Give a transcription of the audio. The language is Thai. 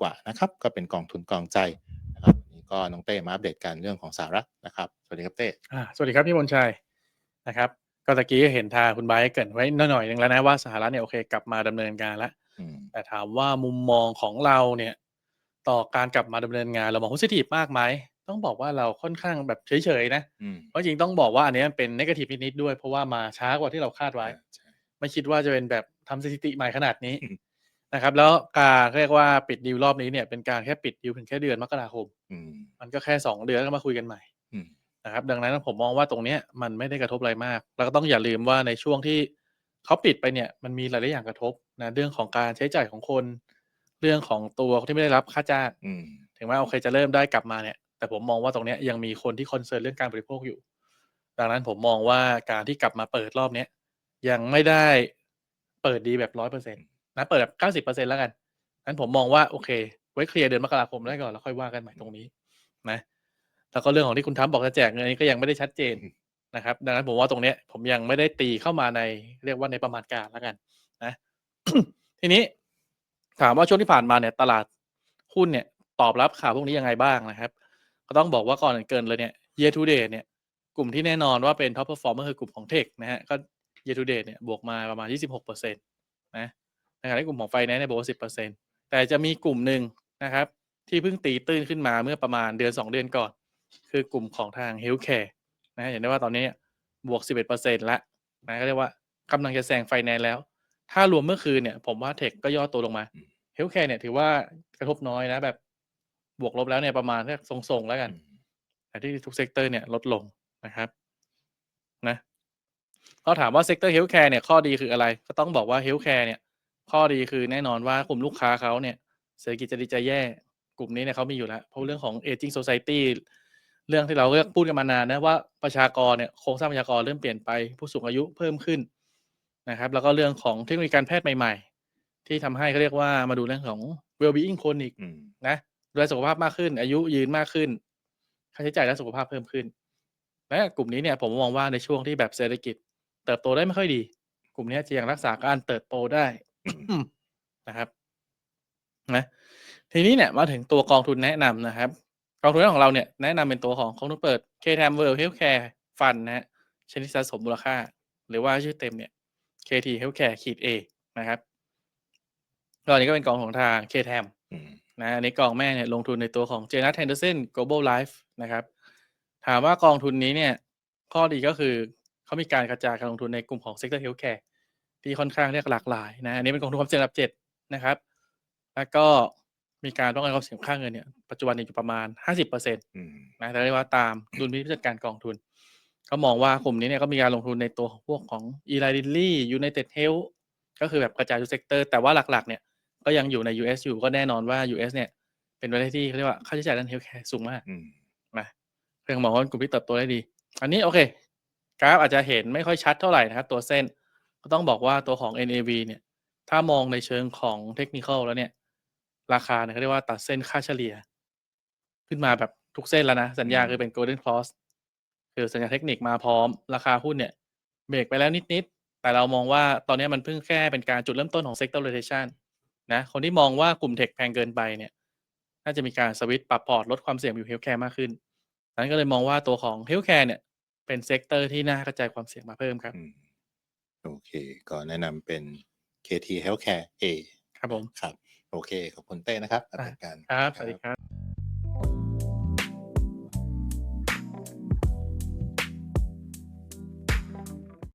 กว่านะครับ ก็เป็นกองทุนกองใจนะครับวันนี้ก็น้องเต้มาอัปเดตกันเรื่องของสหรัฐนะครับ สวัสดีครับเต้อ่าสวัสดีครับพี่มนชัยนะครับ ก็ตะกี้ก็เห็นทางคุณไบร์ทเกรินไว้หน่อยๆหนึงแล้วนะว่าสหรัฐเนี่ยโอเคกลับมาดำเนินการแล้วอืมแต่ถามว่ามุมมองของเราเนี่ย ต่อการกลับมาดำเนินงานเรามอง positive มากไหมต้องบอกว่าเราค่อนข้างแบบเฉยๆนะอืมเพราะจริงๆต้องบอกว่าอันนี้มันเป็น negative นิดๆด้วยเพราะว่ามาช้ากว่าที่เราคาดไว้ใช่ไม่คิดว่าจะเป็นแบบทำสถิติใหม่ขนาดนี้อืม นะครับ แล้วการเรียกว่าปิดดีลรอบนี้เนี่ยเป็นการแค่ปิดดีลเพียงแค่เดือนมกราคม อืม มันก็แค่สองเดือนแล้วก็มาคุยกันใหม่อืม นะครับ ดังนั้นผมมองว่าตรงเนี้ยมันไม่ได้กระทบอะไรมาก แล้วก็ต้องอย่าลืมว่าในช่วงที่เขาปิดไปเนี่ยมันมีหลายๆอย่างกระทบนะเรื่องของการใช้จ่ายของคน เรื่องของตัวที่ไม่ได้รับค่าจ้าง อืม ถึงแม้โอเคจะเริ่มได้กลับมาเนี่ย แต่ผมมองว่าตรงเนี้ยยังมีคนที่คอนเซิร์นเรื่องการบริโภคอยู่ ดังนั้นผมมองว่าการที่กลับมาเปิดรอบเนี้ยยังไม่ได้เปิดดีแบบร้อยเปอร์เซ็นต์ นะเปิดแบบเก้าสิบเปอร์เซ็นแล้วกันนั้นผมมองว่าโอเค ไว้เคลียร์เดือนมกราคมได้ก่อนแล้วค่อยว่ากันใหม่ตรงนี้นะแล้วก็เรื่องของที่คุณทรัมป์บอกจะแจกเงินอันนี้ก็ยังไม่ได้ชัดเจนอืมนะครับ ดังนั้นผมว่าตรงเนี้ย ผมยังไม่ได้ตีเข้ามาในเรียกว่าในประมาณการแล้วกัน นะ ทีนี้ ถามว่าช่วงที่ผ่านมาเนี่ย ตลาดหุ้นเนี่ยตอบรับข่าวพวกนี้ยังไงบ้างนะครับ ก็ต้องบอกว่าก่อนอื่นเกินเลยเนี่ย year to date เนี่ย กลุ่มที่แน่นอนว่าเป็น top performer คือกลุ่มของเทคนะฮะก็ year to date เนี่ยบวกมาประมาณ 26%นะ ในขณะที่กลุ่มของไฟแนนซ์เนี่ยบวกมา10%แต่จะมีกลุ่มหนึ่งนะครับ ที่เพิ่งตีตื้นขึ้นมาเมื่อประมาณเดือน 2 เดือนก่อน คือกลุ่มของทาง healthcare นะเห็นได้ว่าตอนนี้เนี่ยบวก 11%แล้วนะก็เรียกว่ากำลังจะแซงไฟแนนซ์แล้ว ถ้ารวมเมื่อคืนเนี่ย ผมว่าเทคก็ย่อตัวลงมาอืม healthcare เนี่ยถือว่ากระทบน้อยนะแบบบวกลบแล้วเนี่ยประมาณแค่ทรงๆแล้วกัน แต่ที่ทุกเซกเตอร์เนี่ยลดลงนะครับนะก็ถามว่าเซกเตอร์เฮลท์แคร์เนี่ยข้อดีคืออะไร ก็ต้องบอกว่าเฮลท์แคร์เนี่ย ข้อดีคือแน่นอนว่ากลุ่มลูกค้าเขาเนี่ยเศรษฐกิจจะดีจะแย่ กลุ่มนี้เนี่ยเขามีอยู่แล้ว เพราะเรื่องของ aging society เรื่องที่เราเรียกพูดกันมานานนะว่าประชากรเนี่ยโครงสร้างประชากรเริ่มเปลี่ยนไปผู้สูงอายุเพิ่มขึ้นนะครับ แล้วก็เรื่องของเทคโนโลยีการแพทย์ใหม่ ๆ ที่ทำให้เขาเรียกว่ามาดูเรื่องของ well-being คนอีกนะดูแลสุขภาพมากขึ้น อายุยืนมากขึ้น ค่าใช้จ่ายด้านสุขภาพเพิ่มขึ้นและกลุ่มนี้เนี่ยผมมองว่าในช่วงที่แบบเศรษฐกิจ เติบโตได้ไม่ค่อยดี กลุ่มนี้จะยังรักษาการเติบโตได้ นะครับนะทีนี้เนี่ยมาถึงตัวกองทุนแนะนำนะครับ กองทุนของเราเนี่ยแนะนำเป็นตัวของกองทุนเปิด KTM World Healthcare Fund นะฮะชนิดสะสมมูลค่า หรือว่าชื่อเต็มเนี่ย KT Healthcare ขีด A นะครับก็อันนี้ก็เป็นกองของทาง KTM อืมนะอันนี้กองแม่เนี่ยลงทุนในตัวของ j a n a t Henderson Global Life นะครับ ถามว่ากองทุนนี้เนี่ย ข้อดีก็คือเขามีการกระจายการลงทุนในกลุ่มของ Sector Healthcare ที่ค่อนข้างเรียกหลากหลายนะอันนี้เป็นกองทุนความเสี่ยงระดับเจ็ดนะครับ แล้วก็มีการป้องกันความเสี่ยงค่าเงินเนี่ยปัจจุบันเนี่ยอยู่ประมาณ50%นอืมะแต่เรียกว่าตามดุลพินิจผู้จัดการกองทุน ก็มองว่ากลุ่มนี้เนี่ยก็มีการลงทุนในตัวของพวกของ e l i l y United Health ก็คือแบบกระจายทุกเซกเตอร์แต่ว่าหลักๆ เนี่ยก็ยังอยู่ใน US อยู่ก็แน่นอนว่า US เนี่ย เป็นประเทศที่เขาเรียกว่าค่าใช้จ่ายด้านเฮลท์แคร์สูงมากอืมนะเรื่องมองว่าเป็นกลุ่มที่เติบโตได้ดี อันนี้โอเค กราฟอาจจะเห็นไม่ค่อยชัดเท่าไหร่นะครับตัวเส้น ก็ต้องบอกว่าตัวของ NAV เนี่ย ถ้ามองในเชิงของเทคนิคแล้วเนี่ย ราคาเนี่ยเขาเรียกว่าตัดเส้นค่าเฉลี่ย ขึ้นมาแบบทุกเส้นแล้วนะ สัญญาคือเป็น golden cross คือสัญญาเทคนิคมาพร้อม ราคาหุ้นเนี่ยเบรกไปแล้วนิดๆ แต่เรามองว่าตอนนี้มันเพิ่งแค่เป็นการจุดเริ่มต้นของ sector rotation นะคนที่มองว่ากลุ่มเทคแพงเกินไปเนี่ยน่าจะมีการสวิตช์ปรับพอร์ตลดความเสี่ยงอยู่เฮลท์แคร์มากขึ้นดังนั้นก็เลยมองว่าตัวของเฮลท์แคร์เนี่ยเป็นเซกเตอร์ที่น่ากระจายความเสี่ยงมาเพิ่มครับอืม โอเค ก็แนะนำเป็น KT Healthcare A ครับผม ครับ โอเค ขอบคุณเต้นะครับอะอัปเดตการครับ สวัสดีครับ